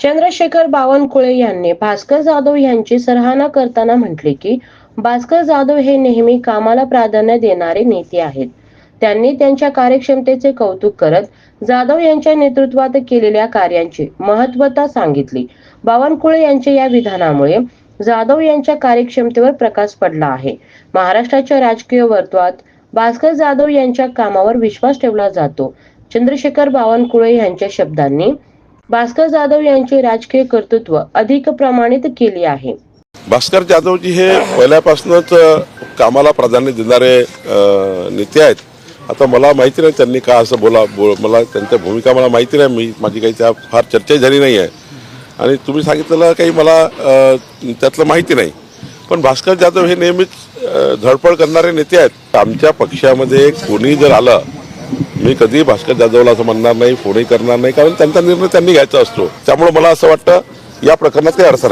चंद्रशेखर बावनकुळे यांनी भास्कर जाधव यांची सराहना करताना म्हटले की भास्कर जाधव हे नेहमी कामाला प्राधान्य देणारे नेते आहेत. त्यांनी त्यांच्या कार्यक्षमतेचे कौतुक करत जाधव यांच्या नेतृत्वात केलेल्या कार्यांची महत्वता सांगितली. बावनकुळे यांच्या या विधानामुळे जाधव यांच्या कार्यक्षमतेवर प्रकाश पडला आहे. महाराष्ट्राच्या राजकीय वर्तुळात भास्कर जाधव यांच्या कामावर विश्वास ठेवला जातो. चंद्रशेखर बावनकुळे यांच्या शब्दांनी भास्कर जाधव यांचे राजकीय कर्तृत्व अधिक प्रमाणित केले आहे. भास्कर जाधवजी हे पहिल्यापासूनच कामाला प्राधान्य देणारे नेते आहेत. आता मला माहिती नाही त्यांनी का असं बोला बो मला त्यांच्या भूमिका मला माहिती नाही मी माझी काही त्या फार चर्चा झाली नाही आहे. आणि तुम्ही सांगितलेलं काही मला त्यातलं माहिती नाही. पण भास्कर जाधव हे नेहमीच धडपड करणारे नेते आहेत. आमच्या पक्षामध्ये कोणी जर आलं मी कधी भास्कर जाधवला असं म्हणणार नाही फोनही करणार नाही कारण त्यांचा निर्णय त्यांनी घ्यायचा असतो. त्यामुळे मला असं वाटतं या प्रकरणात काही अडचण